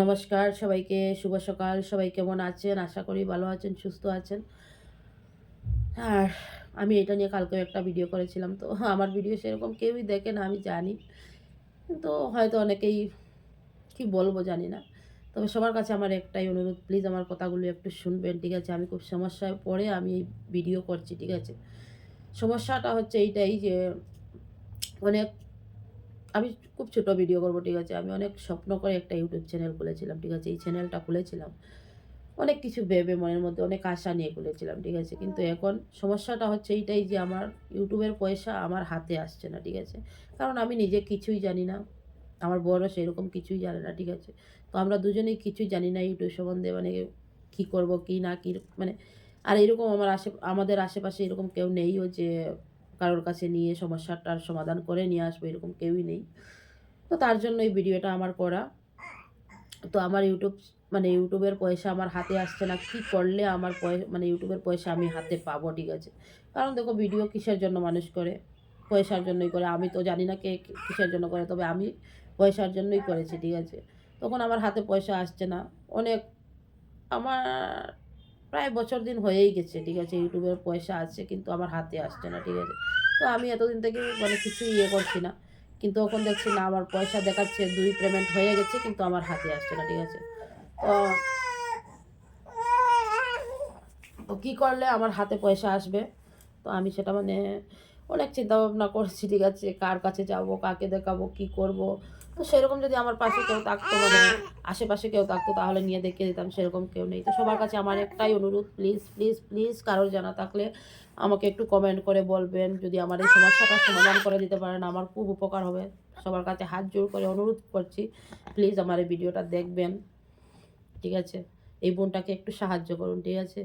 নমস্কার, সবাইকে শুভ সকাল। সবাই কেমন আছেন? আশা করি ভালো আছেন, সুস্থ আছেন। আর আমি এটা নিয়ে কালকেও একটা ভিডিও করেছিলাম, তো আমার ভিডিও সেরকম কেউই দেখে না, আমি জানি। কিন্তু হয়তো অনেকেই কি বলব জানি না। তবে সবার কাছে আমার একটাই অনুরোধ প্লিজ আমার কথাগুলো একটু শুনবেন, ঠিক আছে? আমি খুব সমস্যায় পড়ে আমি এই ভিডিও করছি, ঠিক আছে? সমস্যাটা হচ্ছে এইটাই যে অনেক আমি খুব ছোট ভিডিও করব, ঠিক আছে? আমি অনেক স্বপ্ন করে একটা ইউটিউব চ্যানেল খুলেছিলাম, ঠিক আছে? এই চ্যানেলটা খুলেছিলাম। অনেক কিছু ভেবে মনের মধ্যে অনেক আশা নিয়ে খুলেছিলাম, ঠিক আছে? কিন্তু এখন সমস্যাটা হচ্ছে এইটাই যে আমার ইউটিউবের পয়সা আমার হাতে আসছে না, ঠিক আছে? কারণ আমি নিজে কিছুই জানি না। আমার বড় সেরকম কিছুই জানে না, ঠিক আছে? তো আমরা দুজনেই কিছুই জানি না ইউটিউব সম্বন্ধে মানে কী করব, কী না, কী মানে আর এরকম আমার আশে, আমাদের আশেপাশে এরকম কেউ নেইও যে কারোর কাছে নিয়ে সমস্যাটার সমাধান করে নিয়ে আসব, এরকম কেউই নেই। তো তার জন্য এই ভিডিওটা আমার করা। তো আমার ইউটিউব মানে ইউটিউবের পয়সা আমার হাতে আসছে না, কী করলে আমার পয়সা মানে ইউটিউবের পয়সা আমি হাতে পাবো, ঠিক আছে? কারণ দেখো, ভিডিও কিসের জন্য মানুষ করে? পয়সার জন্যই করে। আমি তো জানি না কে কিসের জন্য করে, তবে আমি পয়সার জন্যই করেছি, ঠিক আছে? তখন আমার হাতে পয়সা আসছে না। অনেক আমার প্রায় বছর দিন হয়েই গেছে, ঠিক আছে? ইউটিউবের পয়সা আছে, কিন্তু আমার হাতে আসছে না, ঠিক আছে? তো আমি এতদিন থেকে মানে কিছু ইয়ে করছি না। কিন্তু ওখান দেখছি না, আমার পয়সা দেখাচ্ছে, দুই পেমেন্ট হয়ে গেছে, কিন্তু আমার হাতে আসছে না, ঠিক আছে? তো তো কী করলে আমার হাতে পয়সা আসবে? তো আমি সেটা মানে অনেক চিন্তা ভাবনা করছি, ঠিক আছে, কার কাছে যাব, কাকে দেখাবো, কি করব। তো সেরকম যদি আমার পাশে কেউ থাকতো মানে আশেপাশে কেউ থাকতো, তাহলে নিয়ে দেখিয়ে দিতাম সেরকম কেউ নেই। তো সবার কাছে আমার একটাই অনুরোধ প্লিজ প্লিজ প্লিজ কারোর জানা থাকলে আমাকে একটু কমেন্ট করে বলবেন। যদি আমার এই সমস্যাটা সমাধান করে দিতে পারেন, আমার খুব উপকার হবে। সবার কাছে হাত জোর করে অনুরোধ করছি প্লিজ আমার এই ভিডিওটা দেখবেন, ঠিক আছে? এই বোনটাকে একটু সাহায্য করুন, ঠিক আছে?